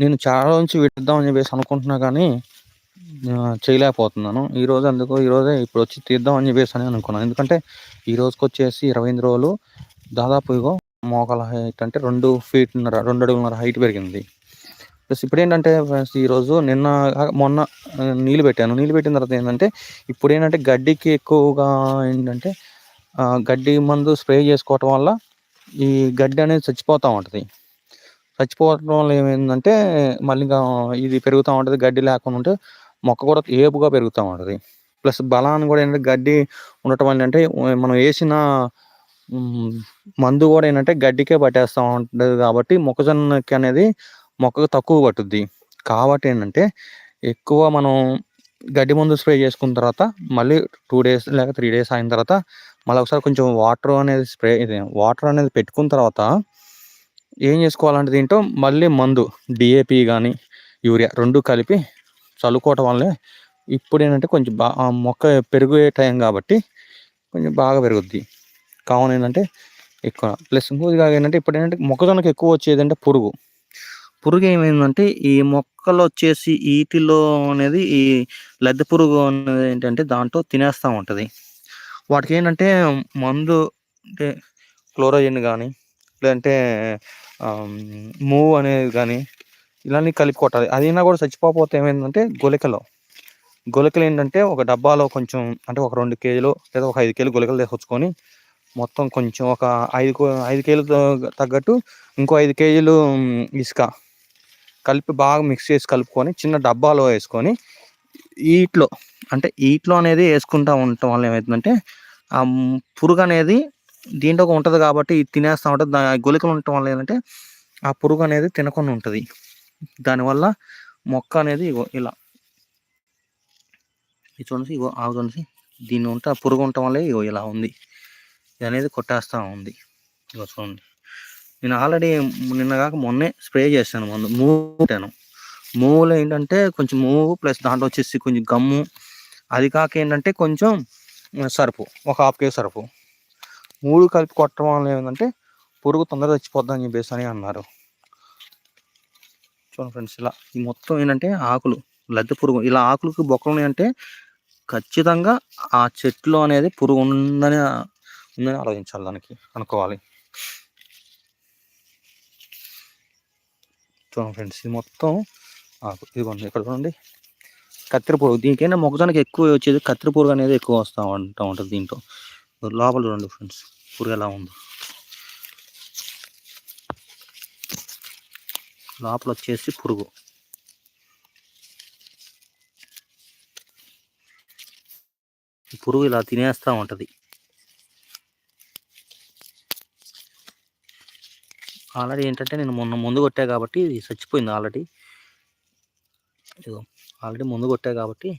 నేను చాలా నుంచి విడిద్దామని చెప్పేసి అనుకుంటున్నా కానీ చేయలేకపోతున్నాను. ఈరోజు అందుకు ఈరోజే ఇప్పుడు వచ్చి తీద్దామని చెప్పేసి అని అనుకున్నాను. ఎందుకంటే ఈ రోజుకి వచ్చేసి ఇరవై ఎనిమిది రోజులు దాదాపు ఇగో మోకాల హైట్ అంటే రెండు ఫీట్న్నర రెండు అడుగులన్నర హైట్ పెరిగింది. ప్లస్ ఇప్పుడు ఏంటంటే ఫ్రెండ్స్ ఈరోజు నిన్న మొన్న నీళ్ళు పెట్టాను. నీళ్ళు పెట్టిన తర్వాత ఏంటంటే ఇప్పుడు ఏంటంటే గడ్డికి ఎక్కువగా ఏంటంటే గడ్డి మందు స్ప్రే చేసుకోవటం వల్ల ఈ గడ్డి అనేది చచ్చిపోతూ ఉంటుంది. చచ్చిపోవటం వల్ల ఏమైందంటే మళ్ళీ ఇంకా ఇది పెరుగుతూ ఉంటుంది గడ్డి లేకుండా ఉంటే మొక్క కూడా ఏపుగా పెరుగుతూ ఉంటుంది. ప్లస్ బలాన్ని కూడా ఏంటంటే గడ్డి ఉండటం వల్ల అంటే మనం వేసిన మందు కూడా ఏంటంటే గడ్డికే పట్టేస్తూ ఉంటుంది కాబట్టి మొక్కజొన్నకి అనేది మొక్కకు తక్కువ పట్టుద్ది. కాబట్టి ఏంటంటే ఎక్కువ మనం గడ్డి మందు స్ప్రే చేసుకున్న తర్వాత మళ్ళీ టూ డేస్ లేక త్రీ డేస్ అయిన తర్వాత మళ్ళీ ఒకసారి కొంచెం వాటర్ అనేది స్ప్రే ఇది వాటర్ అనేది పెట్టుకున్న తర్వాత ఏం చేసుకోవాలంటే దీంట్లో మళ్ళీ మందు డిఏపి కానీ యూరియా రెండు కలిపి చల్లుకోవటం వల్లే ఇప్పుడు ఏంటంటే కొంచెం బాగా మొక్క పెరిగే టైం కాబట్టి కొంచెం బాగా పెరుగుద్ది. కావున ఏంటంటే ఎక్కువ ప్లస్ ఇంకోదిగా ఏంటంటే ఇప్పుడు ఏంటంటే మొక్కజొన్నకి ఎక్కువ వచ్చేది అంటే పురుగు. పురుగు ఏమైందంటే ఈ మొక్కలు వచ్చేసి ఈటిలో అనేది ఈ లద్దె పురుగు అనేది ఏంటంటే దాంట్లో తినేస్తూ ఉంటుంది. వాటికి ఏంటంటే మందు అంటే క్లోరోజిన్ కానీ లేదంటే మూవ్ అనేది కానీ ఇలాంటివి కలిపి కొట్టాలి. అదైనా కూడా చచ్చిపోతే ఏమైందంటే గొలికలో. గొలికలు ఏంటంటే ఒక డబ్బాలో కొంచెం అంటే ఒక రెండు కేజీలు లేదా ఒక ఐదు కేజీలు గొలికలు తీసుకొచ్చుకొని మొత్తం కొంచెం ఒక ఐదు ఐదు కేజీలు తగ్గట్టు ఇంకో ఐదు కేజీలు ఇసుక కలిపి బాగా మిక్స్ చేసి కలుపుకొని చిన్న డబ్బాలో వేసుకొని ఈట్లో అంటే ఈట్లో అనేది వేసుకుంటూ ఉండటం వల్ల ఏమవుతుందంటే ఆ పురుగు అనేది దీంట్లో ఉంటుంది కాబట్టి తినేస్తూ ఉంటుంది దాని గొలికలు ఉండటం వల్ల ఏంటంటే ఆ పురుగు అనేది తినకుండా ఉంటుంది. దానివల్ల మొక్క అనేది ఇగో ఇలా. ఇది చూడండి ఇగో ఆవు చూడండి. దీన్ని ఉంటే ఆ పురుగు ఉండటం వల్ల ఇగో ఇలా ఉంది. ఇది అనేది కొట్టేస్తూ ఉంది. ఇగో చూడండి. నేను ఆల్రెడీ నిన్న కాక మొన్నే స్ప్రే చేశాను ముందు. మూవ్ పెట్టాను మూవ్లో ఏంటంటే కొంచెం మూవ్ ప్లస్ దాంట్లో వచ్చేసి కొంచెం గమ్ము. అది కాక ఏంటంటే కొంచెం సరుపు. ఒక హాఫ్ కేజీ సరుపు. మూడు కలిపి కొట్టడం వల్ల ఏంటంటే పురుగు తొందరగా చచ్చిపోద్ది అని చెప్పేసి అని అన్నారు. చూడండి ఫ్రెండ్స్ ఇలా ఈ మొత్తం ఏంటంటే ఆకులు లద్దె పురుగు ఇలా ఆకులకి బొక్కలు ఉన్నాయంటే ఖచ్చితంగా ఆ చెట్లు అనేది పురుగు ఉందని ఉందని ఆలోచించాలి దానికి అనుకోవాలి. చూడండి ఫ్రెండ్స్ ఇది మొత్తం ఆకు ఇదిగోండి ఇక్కడ చూడండి. కత్తిరి పురుగు దీనికైనా మొక్కజొన్నకి ఎక్కువ వచ్చేది కత్తిరి పురుగు అనేది ఎక్కువ వస్తూ ఉంటా ఉంటుంది దీంట్లో. లోపల చూడండి ఫ్రెండ్స్ పురుగు ఎలా ఉందో. లోపల వచ్చేసి పురుగు. పురుగు ఇలా తినేస్తూ ఉంటుంది. ఆల్రెడీ ఏంటంటే నేను మొన్న ముందు కొట్టా కాబట్టి ఇది చచ్చిపోయింది ఆల్రెడీ. ఆల్రెడీ ముందు కొట్టా కాబట్టి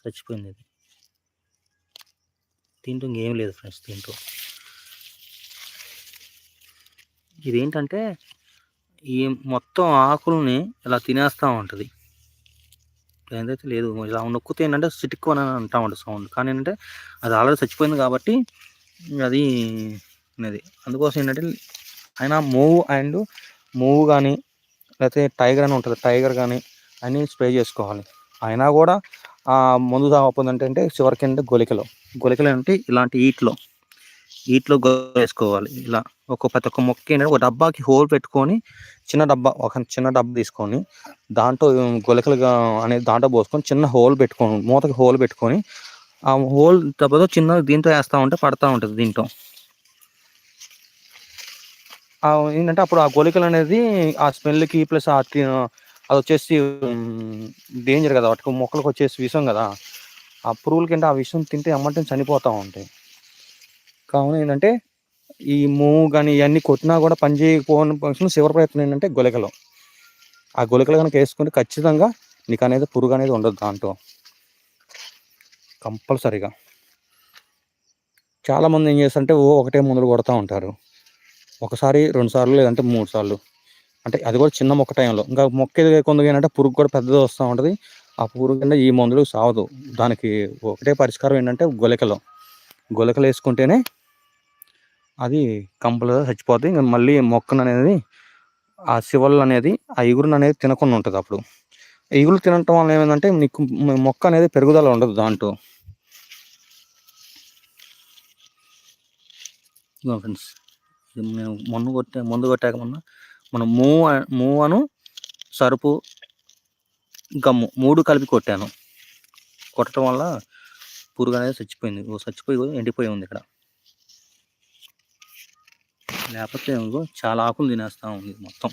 చచ్చిపోయింది ఇది. దీంట్లో ఇంకేం లేదు ఫ్రెండ్స్ దీంట్లో ఇదేంటంటే ఈ మొత్తం ఆకులని ఇలా తినేస్తూ ఉంటుంది. ఏదైతే లేదు ఇలా నొక్కితే ఏంటంటే సిటిక్కు అని అంటూ ఉంటుంది సౌండ్. కానీ ఏంటంటే అది ఆల్రెడీ చచ్చిపోయింది కాబట్టి అది అనేది అందుకోసం ఏంటంటే అయినా మూవ్ అండ్ మూవ్ కానీ లేకపోతే టైగర్ అని ఉంటుంది టైగర్ కానీ అన్నీ స్ప్రే చేసుకోవాలి. అయినా కూడా ముందు తాగకపోతే అంటే చివరికి అంటే గొలికలో. గొలికలు అంటే ఇలాంటి ఈట్లో. ఈట్లో వేసుకోవాలి. ఇలా ఒక ప్రతి ఒక్క మొక్క ఏంటంటే ఒక డబ్బాకి హోల్ పెట్టుకొని చిన్న డబ్బా ఒక చిన్న డబ్బా తీసుకొని దాంట్లో గొలకలుగా అనేది దాంట్లో పోసుకొని చిన్న హోల్ పెట్టుకొని మూతకి హోల్ పెట్టుకొని ఆ హోల్ డబ్బాతో చిన్న దీంట్లో వేస్తూ ఉంటే పడతా ఉంటుంది దీంట్లో ఏంటంటే అప్పుడు ఆ గొలికలు అనేది ఆ స్మెల్కి ప్లస్ ఆ అది వచ్చేసి డేంజర్ కదా. వాటికి మొక్కలకు వచ్చేసి విషం కదా. ఆ పురుగులకి అంటే ఆ విషం తింటే అమ్మంటే చనిపోతూ ఉంటాయి. కావున ఏంటంటే ఈ మూవ్ కానీ ఇవన్నీ కొట్టినా కూడా పని చేయకపోని పక్షంలో చివరి ప్రయత్నం ఏంటంటే గొలకలు. ఆ గొలకలు కనుక వేసుకుంటే ఖచ్చితంగా నీకు అనేది పురుగు అనేది ఉండదు దాంట్లో. కంపల్సరీగా. చాలామంది ఏం చేస్తారంటే ఓ ఒకటే ముందులు కొడతా ఉంటారు. ఒకసారి రెండు సార్లు లేదంటే మూడు సార్లు. అంటే అది కూడా చిన్న మొక్క టైంలో. ఇంకా మొక్క కొందరు ఏంటంటే పురుగు కూడా పెద్దది వస్తూ ఉంటుంది. ఆ పురుగు కింద ఈ మందులు సావదు. దానికి ఒకటే పరిష్కారం ఏంటంటే గొలకలు. గొలకలు వేసుకుంటేనే అది కంపల్గా చచ్చిపోతుంది ఇంకా మళ్ళీ మొక్కను అనేది ఆ శివలు అనేది ఆ ఇగురుని అనేది తినకుండా ఉంటుంది అప్పుడు. ఇగురు తినటం వల్ల ఏమైందంటే నీకు మొక్క అనేది పెరుగుదల ఉండదు దాంట్లో. ఫ్రెండ్స్ మేము మొన్న కొట్టే మందు కొట్టాక మొన్న మనం మూ మూవను సరుపు గమ్ము మూడు కలిపి కొట్టాను. కొట్టడం వల్ల పురుగు అనేది చచ్చిపోయింది. ఓ చచ్చిపోయి ఎండిపోయి ఉంది ఇక్కడ. లేకపోతే చాలా ఆకులు తినేస్తూ ఉంది మొత్తం.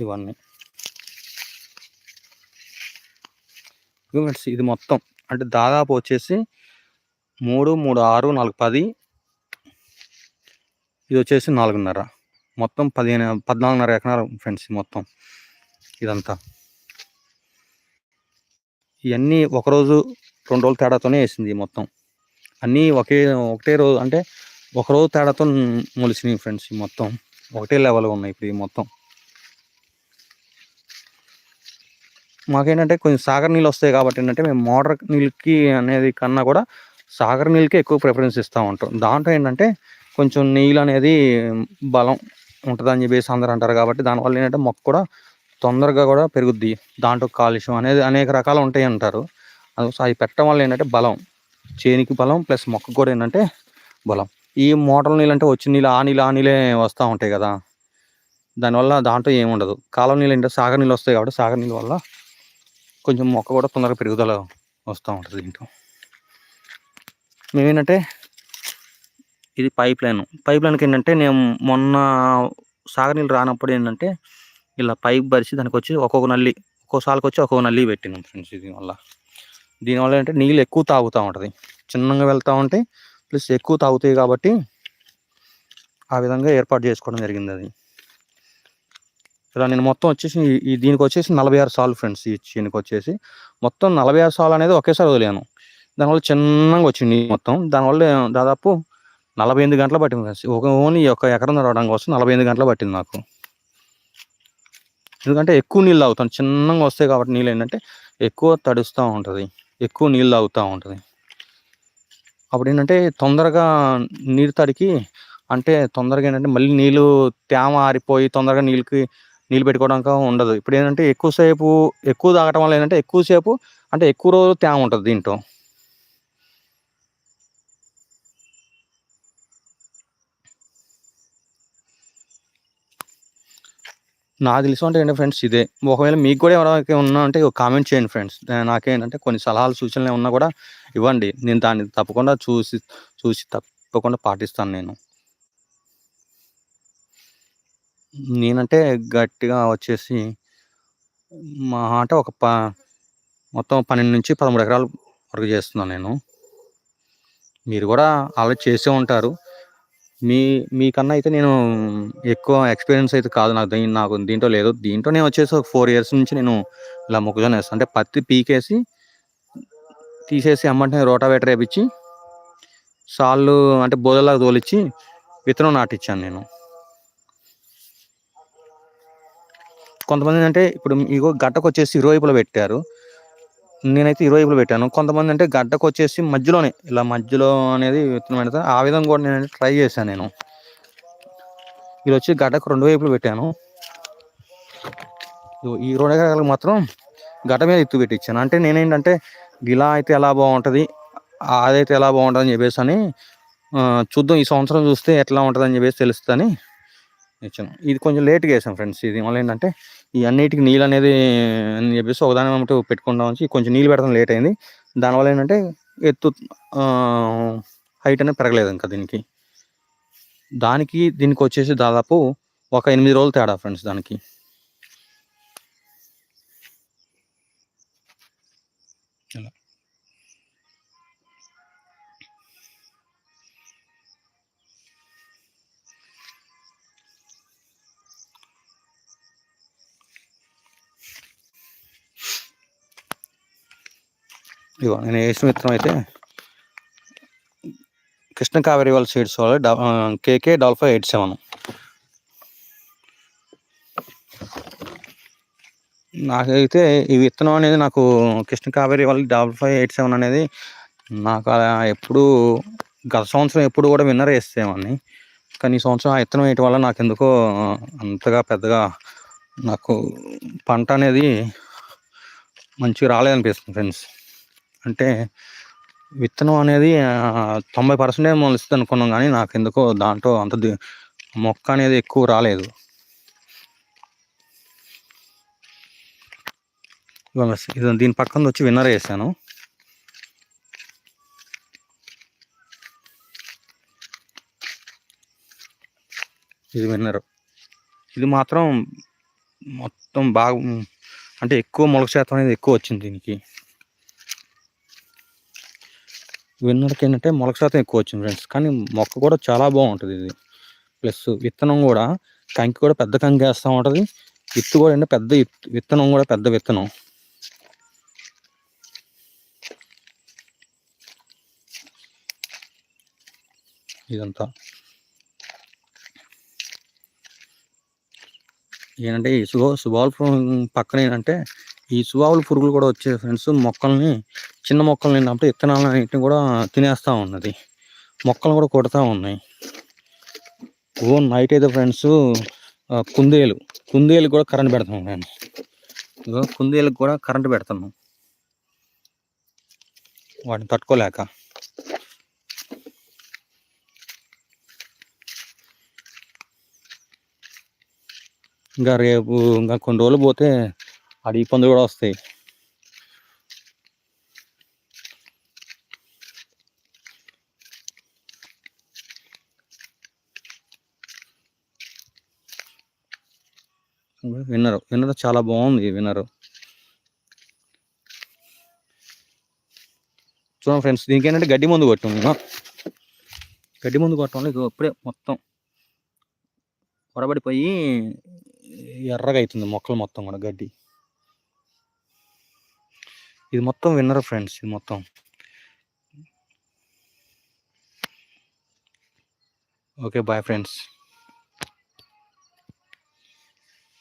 ఇవన్నీ. ఇది మొత్తం. అంటే దాదాపు వచ్చేసి మూడు మూడు ఆరు నాలుగు పది. ఇది వచ్చేసి నాలుగున్నర. మొత్తం పదిహేను పద్నాలుగున్నర ఎకరాలు ఫ్రెండ్స్ మొత్తం. ఇదంతా. ఇవన్నీ ఒకరోజు రెండు రోజులు తేడాతోనే వేసింది మొత్తం. అన్నీ ఒకే ఒకటే రోజు అంటే ఒకరోజు తేడాతో మొలిసినాయి ఫ్రెండ్స్ మొత్తం. ఒకటే లెవెల్గా ఉన్నాయి ఇప్పుడు మొత్తం. మాకేంటంటే కొంచెం సాగర్ నీళ్ళు వస్తాయి కాబట్టి ఏంటంటే మేము మోటార్ నీళ్ళకి అనేది కన్నా కూడా సాగర్ నీళ్ళకి ఎక్కువ ప్రిఫరెన్స్ ఇస్తూ ఉంటాం దాంట్లో ఏంటంటే కొంచెం నీళ్ళు అనేది బలం ఉంటుందని చెప్పేసి అందరూ అంటారు కాబట్టి దానివల్ల ఏంటంటే మొక్క కూడా తొందరగా కూడా పెరుగుద్ది. దాంట్లో కాలుష్యం అనేది అనేక రకాలు ఉంటాయి అంటారు. అవి పెట్టడం వల్ల ఏంటంటే బలం చేనికి బలం ప్లస్ మొక్క కూడా ఏంటంటే బలం. ఈ మోటార్ నీళ్ళు అంటే వచ్చిన నీళ్ళు ఆ నీళ్ళు ఆ నీళ్ళే వస్తూ ఉంటాయి కదా. దానివల్ల దాంట్లో ఏముండదు కాలం నీళ్ళు ఏంటంటే సాగర్ నీళ్ళు వస్తాయి కాబట్టి సాగర్ నీళ్ళ వల్ల కొంచెం మొక్క కూడా తొందరగా పెరుగుదల వస్తూ ఉంటుంది దీంట్లో. మేమేంటంటే ఇది పైప్ లైన్ పైప్ లైన్కి ఏంటంటే నేను మొన్న సాగనీళ్ళు రానప్పుడు ఏంటంటే ఇలా పైప్ పరిచి దానికి వచ్చి ఒక్కొక్క నల్లి ఒక్కోసారికి వచ్చి ఒక్కొక్క నల్లి పెట్టినాం ఫ్రెండ్స్ దీనివల్ల వల్ల. దీనివల్ల ఏంటంటే నీళ్ళు ఎక్కువ తాగుతూ ఉంటుంది. చిన్నగా వెళ్తూ ఉంటాయి ప్లస్ ఎక్కువ తాగుతాయి కాబట్టి ఆ విధంగా ఏర్పాటు చేసుకోవడం జరిగింది అది. ఇలా నేను మొత్తం వచ్చేసి ఈ దీనికి వచ్చేసి నలభై ఆరు సార్లు ఫ్రెండ్స్ ఈ దీనికి వచ్చేసి మొత్తం నలభై ఆరు సార్లు అనేది ఒకేసారి వదిలేను. దానివల్ల చిన్నగా వచ్చింది మొత్తం. దానివల్ల దాదాపు నలభై ఎనిమిది గంటలు పట్టింది ఫ్రెండ్స్. ఒక ఓన్లీ ఒక ఎకరం రావడం కోసం నలభై ఎనిమిది గంటలు పట్టింది నాకు. ఎందుకంటే ఎక్కువ నీళ్ళు తాగుతాను చిన్నగా వస్తాయి కాబట్టి నీళ్ళు ఏంటంటే ఎక్కువ తడుస్తూ ఉంటుంది. ఎక్కువ నీళ్ళు తాగుతూ ఉంటుంది. అప్పుడు ఏంటంటే తొందరగా నీరు తడికి అంటే తొందరగా ఏంటంటే మళ్ళీ నీళ్ళు తేమ ఆరిపోయి తొందరగా నీళ్ళకి నీళ్ళు పెట్టుకోవడానికి ఉండదు. ఇప్పుడు ఏంటంటే ఎక్కువసేపు ఎక్కువ తాగటం వల్ల ఏంటంటే ఎక్కువసేపు అంటే ఎక్కువ రోజులు తేమ ఉంటుంది దీంట్లో. నాకు తెలిసి అంటే ఏంటి ఫ్రెండ్స్ ఇదే. ఒకవేళ మీకు కూడా ఎవరైనా ఉన్నా అంటే కామెంట్ చేయండి ఫ్రెండ్స్ నాకేంటంటే కొన్ని సలహాలు సూచనలు ఉన్నా కూడా ఇవ్వండి. నేను దాన్ని తప్పకుండా చూసి చూసి తప్పకుండా పాటిస్తాను నేను. నేనంటే గట్టిగా వచ్చేసి మా అంటే ఒక ప మొత్తం పన్నెండు నుంచి పదమూడు ఎకరాలు వరకు చేస్తున్నాను నేను. మీరు కూడా అలా చేసే ఉంటారు. మీ మీకన్నా అయితే నేను ఎక్కువ ఎక్స్పీరియన్స్ అయితే కాదు. నాకు దీని నాకు దీంట్లో లేదు. దీంట్లో నేను వచ్చేసి ఒక ఫోర్ ఇయర్స్ నుంచి నేను ఇలా మొక్కజొన్న వేస్తాను అంటే పత్తి పీకేసి తీసేసి అమ్మంటే రోటావేటర్ వేపించి సాళ్ళు అంటే బోధలాగా తోలిచ్చి విత్తనం నాటిచ్చాను నేను. కొంతమంది అంటే ఇప్పుడు ఇగో గట్టకు వచ్చేసి ఇరువైపులో పెట్టారు. నేనైతే ఇరువైపులు పెట్టాను. కొంతమంది అంటే గడ్డకు వచ్చేసి మధ్యలోనే ఇలా మధ్యలో అనేది విత్తనం పెడతాను ఆ విధంగా కూడా నేను ట్రై చేశాను నేను. ఇది వచ్చి గడ్డకు రెండు వైపులు పెట్టాను. ఈ రెండు ఎకరాలకు మాత్రం గడ్డ మీద ఎత్తు పెట్టించాను. అంటే నేనేంటంటే ఇలా అయితే ఎలా బాగుంటుంది అదైతే ఎలా బాగుంటుంది అని చెప్పేసి అని చూద్దాం. ఈ సంవత్సరం చూస్తే ఎట్లా ఉంటుంది అని చెప్పేసి తెలుస్తుందని ఇచ్చాను. ఇది కొంచెం లేట్గా వేసాం ఫ్రెండ్స్. ఇది మళ్ళీ ఏంటంటే ఈ అన్నిటికి నీళ్ళు అనేది అని చెప్పేసి ఒకదాని అమ్మటూ పెట్టుకుందాం కొంచెం నీళ్ళు పెడతాం లేట్ అయింది. దానివల్ల ఏంటంటే ఎత్తు హైట్ అనేది పెరగలేదు ఇంకా దీనికి. దానికి దీనికి వచ్చేసి దాదాపు ఒక ఎనిమిది రోజులు తేడా ఫ్రెండ్స్ దానికి. ఇదిగో నేను వేసిన విత్తనం అయితే కృష్ణ కావేరి వాళ్ళ సీడ్స్ వాళ్ళు కేకే డాల్ఫా ఎయిట్ సెవెన్. నాకైతే ఈ విత్తనం అనేది నాకు కృష్ణ కావేరి వాళ్ళ డబల్ ఫైవ్ ఎయిట్ సెవెన్ అనేది నాకు అలా ఎప్పుడు గత సంవత్సరం ఎప్పుడు కూడా విన్నర్ వేసేవాడిని. కానీ ఈ సంవత్సరం ఆ విత్తనం వేయటం వల్ల నాకు ఎందుకో అంతగా పెద్దగా నాకు పంట అనేది మంచిగా రాలేదనిపిస్తుంది ఫ్రెండ్స్. అంటే విత్తనం అనేది తొంభై పర్సెంటే మొలుస్తుంది అనుకున్నాం కానీ నాకు ఎందుకో దాంట్లో అంత మొక్క అనేది ఎక్కువ రాలేదు. ఇది దీని పక్కన వచ్చి విన్నర్ వేసాను. ఇది విన్నర్. ఇది మాత్రం మొత్తం బాగా అంటే ఎక్కువ మొలక శాతం అనేది ఎక్కువ వచ్చింది దీనికి. విన్నర్కి ఏంటంటే మొలక శాతం ఎక్కువ వచ్చింది ఫ్రెండ్స్. కానీ మొక్క కూడా చాలా బాగుంటుంది ఇది. ప్లస్ విత్తనం కూడా కంకి కూడా పెద్ద కంకి వేస్తూ ఉంటుంది విత్తు కూడా అంటే పెద్ద విత్తనం కూడా పెద్ద విత్తనం. ఇదంతా. ఏంటంటే శుభ సుబా పక్కన ఏంటంటే ఈ సుబావుల పురుగులు కూడా వచ్చే ఫ్రెండ్స్ మొక్కల్ని చిన్న మొక్కలు నిన్నప్పుడు విత్తనాలన్నింటినీ కూడా తినేస్తూ ఉన్నది. మొక్కలు కూడా కొడతా ఉన్నాయి. ఓ నైట్ అయితే ఫ్రెండ్స్ కుందేలు. కుందేలు కూడా కరెంట్ పెడతాం నేను ఇగో కుందేలకు కూడా కరెంట్ పెడతాను వాటిని తట్టుకోలేక. ఇంకా రేపు ఇంకా కొన్ని రోజులు పోతే అడవి పందులు కూడా వస్తాయి విన్నరు విన్నరు చాలా బాగుంది విన్నరు చూడండి ఫ్రెండ్స్ దీనికి ఏంటంటే గడ్డి ముందు కొట్టాం గడ్డి ముందు కొట్టడం ఇది ఇప్పుడే మొత్తం పొరబడిపోయి ఎర్రగా అవుతుంది మొక్కలు మొత్తం కూడా గడ్డి ఇది మొత్తం విన్నర్ ఫ్రెండ్స్ ఇది మొత్తం. Okay bye friends